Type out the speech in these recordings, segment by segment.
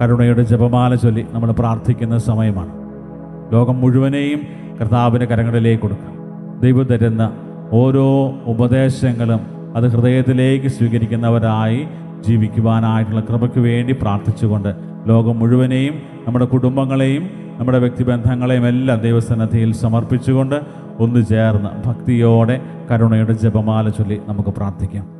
കരുണയുടെ ജപമാല ചൊല്ലി നമ്മൾ പ്രാർത്ഥിക്കുന്ന സമയമാണ്. ലോകം മുഴുവനെയും കർത്താവിന്റെ കരങ്ങളിലേക്ക് കൊടുക്കാം. ദൈവം തരുന്ന ഓരോ ഉപദേശങ്ങളും അത് ഹൃദയത്തിലേക്ക് സ്വീകരിക്കുന്നവരായി ജീവിക്കുവാനായിട്ടുള്ള കൃപയ്ക്ക് വേണ്ടി പ്രാർത്ഥിച്ചുകൊണ്ട് ലോകം മുഴുവനെയും നമ്മുടെ കുടുംബങ്ങളെയും നമ്മുടെ വ്യക്തിബന്ധങ്ങളെയും എല്ലാം ദൈവസന്നദ്ധിയിൽ സമർപ്പിച്ചുകൊണ്ട് ഒന്ന് ചേർന്ന് ഭക്തിയോടെ കരുണയുടെ ജപമാല ചൊല്ലി നമുക്ക് പ്രാർത്ഥിക്കാം.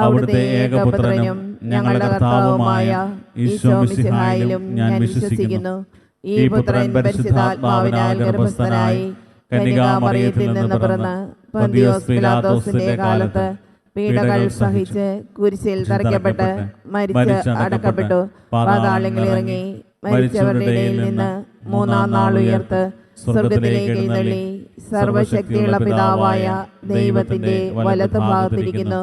അവിടുത്തെ ഏകപുത്രനും ഞങ്ങളുടെ കർത്താവുമായ ഈശോ മിശിഹായിലും ഞാൻ വിശ്വസിക്കുന്നു. ഈ പുത്രൻ പരിശുദ്ധാത്മാവിനാൽ ഗർഭസ്ഥനായി കന്യകാമറിയത്തിൽ നിന്ന് പിറന്ന് പന്തിയോസ് പിലാത്തോസിന്റെ കാലത്ത് പീഡകൾ സഹിച്ച് കുരിശിൽ തറയ്ക്കപ്പെട്ട് മരിച്ച് അടക്കപ്പെട്ടു പാതാളങ്ങളിൽ ഇറങ്ങി മരിച്ചവരുടെ ഇടയിൽ നിന്ന് മൂന്നാം നാൾ ഉയർത്ത് സ്വർഗത്തിലേക്ക് എഴുന്നള്ളി സർവശക്തിയുള്ള പിതാവായ ദൈവത്തിന്റെ വലത്ത് ഭാഗത്തിരിക്കുന്നു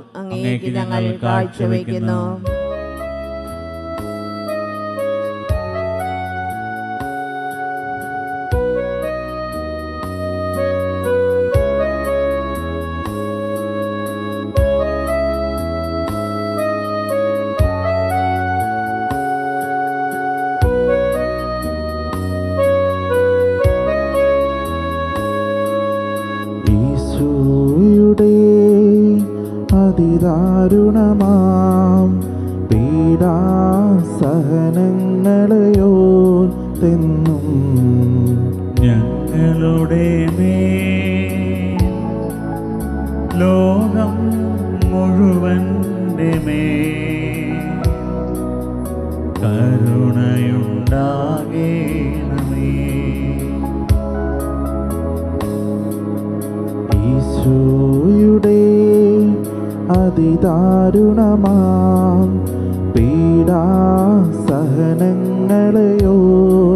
അങ്ങേക്ക് ഞങ്ങൾ കാഴ്ചവെക്കുന്നു ഈശോയുടെ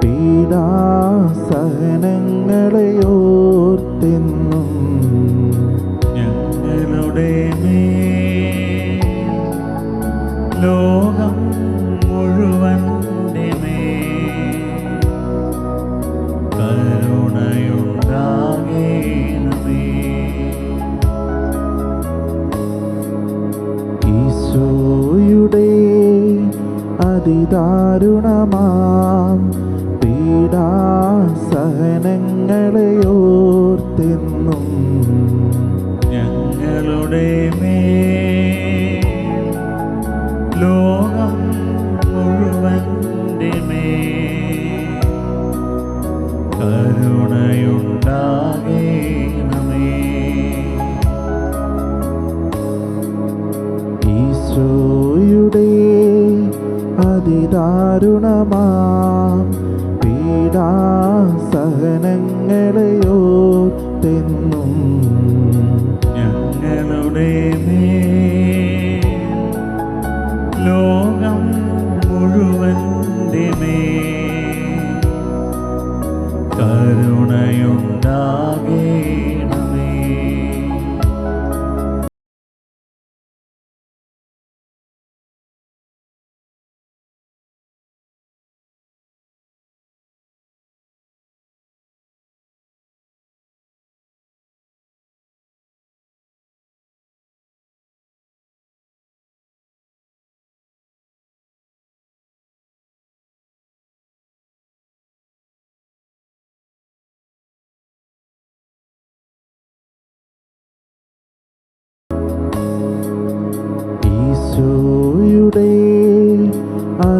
പീഡാസഹനങ്ങളെയോർത്തെന്നും ഞങ്ങളുടെ മേൽ ലോകം ഈശോയുടെ അതിദാരുണമാം പീഡാസഹനങ്ങളെയോർത്തെന്നും ഞങ്ങളുടെ മേൽ ലോകം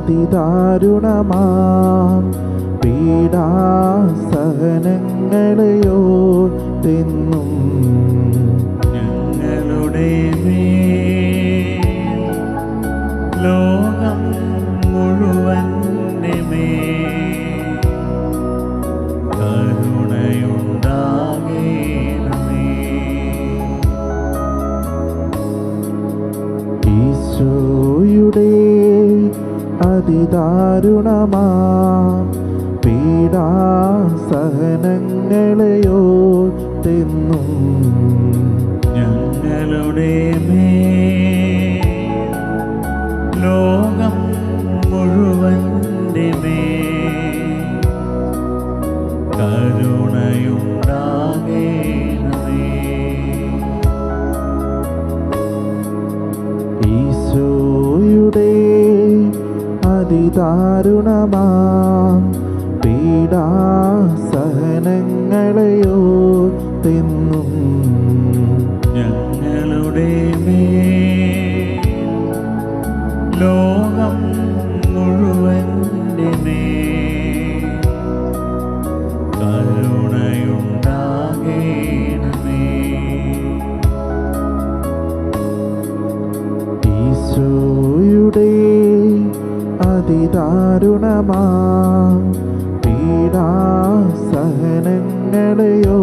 അതിദാരുണമാം. പീഡാസഹനങ്ങളെയോർത്തെന്നും ഞങ്ങളുടെ അതിദാരുണമാം പീഡാസഹനങ്ങളെയോർത്തെന്നും ഞങ്ങളുടെ കാരുണമാ. പീഡാസഹനങ്ങളെയോ സഹനങ്ങളെയോ ഞങ്ങളുടെ മേ ലോ അതിദാരുണമാം പീഡാസഹനങ്ങളെയോ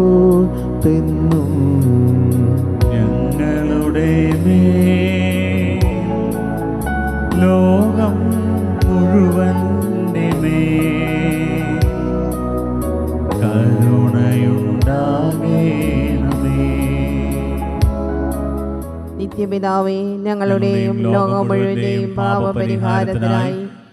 തെന്നും. ഞങ്ങളുടെ മേ ലോകം നിത്യപിതാവേ ഞങ്ങളുടെയും ലോകം മുഴുവന്റെയും പാപപരിഹാരത്തിനായി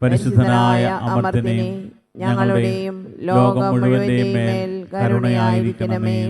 പരിശുദ്ധനായ അമർത്തിനെ ഞങ്ങളുടെയും ലോകം മുഴുവന്റെയും മേൽ കരുണയായിരിക്കണമേ.